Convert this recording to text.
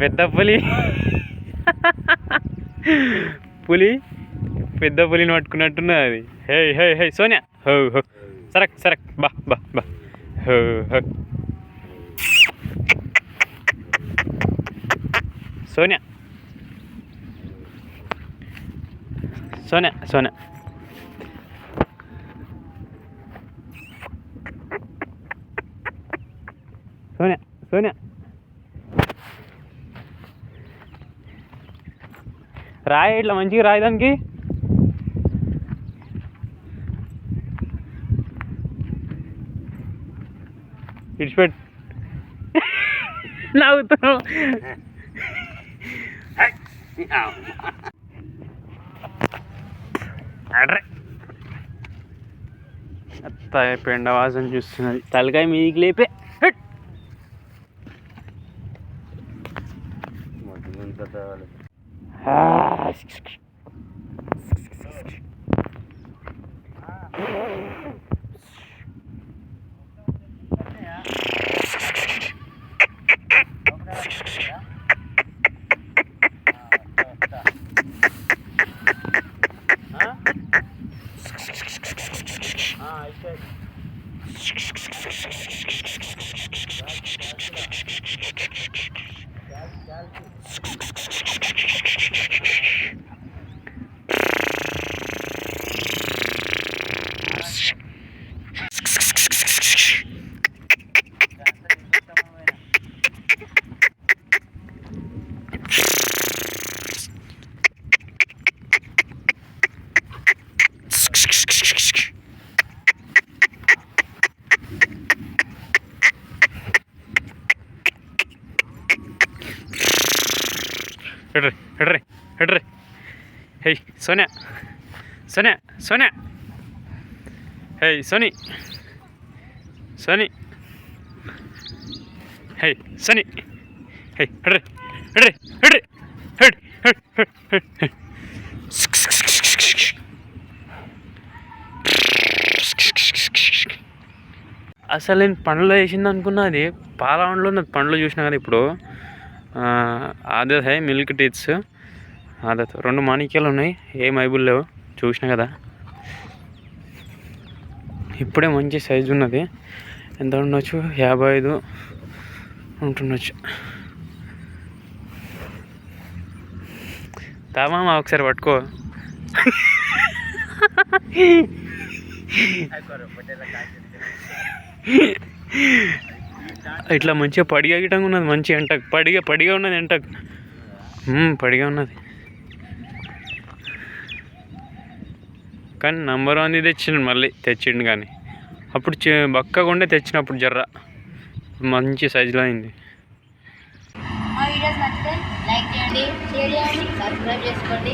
పెద్ద పులి. పులి పెద్ద పులిని పట్టుకున్నట్టున్నది అది. హే హే హే సోనియా. హో హో. సరక్ సరక్. బా బా బా. హో హో. సోనియా. సోనియా సోనియా. సోనియా సోనియా. రాయి ఇట్లా మంచిగా రాయి దానికి. ఇడిచిపెట్. నవ్వుతున్నావు. అడ్రే అత్త పెండ వాసన చూస్తున్నది. తలకాయ మీదికి లేపే. హట్. Ah, isso aí. ಹಿಡ್ರಿ ಹಿಡ್ರಿ ಹಿಡ್ರಿ ಹೇ ಸೋನ್ಯಾ ಸೋನ್ಯಾ ಸೋನ್ಯಾ ಹೇ ಸೋನಿ ಸೋನಿ ಹೇ ಸೋನಿ ಹೇ ಹಿಡ್ರಿ ಹಿಡ್ರಿ ಹಿಡ್ರಿ ಹಿಡ್ ಹಿಡ್ ಹಿಡ್ ಹಿಡ್ ಹಿಡ್ అసలు నేను పండ్లు వేసింది అనుకున్నా అది పాలవండలో నాకు పండ్లు చూసినా కదా ఇప్పుడు అదే హై మిల్క్ టీత్స్. అదే రెండు మాణిక్యాలు ఉన్నాయి. ఏ మైబుల్ లేవు. చూసినా కదా. ఇప్పుడే మంచి సైజు ఉన్నది. ఎంత ఉండొచ్చు? యాభై ఐదు ఉంటుండొచ్చు. తామా ఒకసారి పట్టుకో. ఇట్లా మంచిగా పడిగా గిటంగా ఉన్నది మంచి ఎంట పడిగా పడిగా ఉన్నది ఎంట పడిగా ఉన్నది. కానీ నంబర్ వన్ తెచ్చిండు మళ్ళీ తెచ్చిండు కానీ. అప్పుడు చి- బక్కగా ఉండే తెచ్చినప్పుడు జర్ర. మంచి సైజులో అయింది. లైక్ చేయండి షేర్ చేయండి సబ్స్క్రైబ్ చేసుకోండి.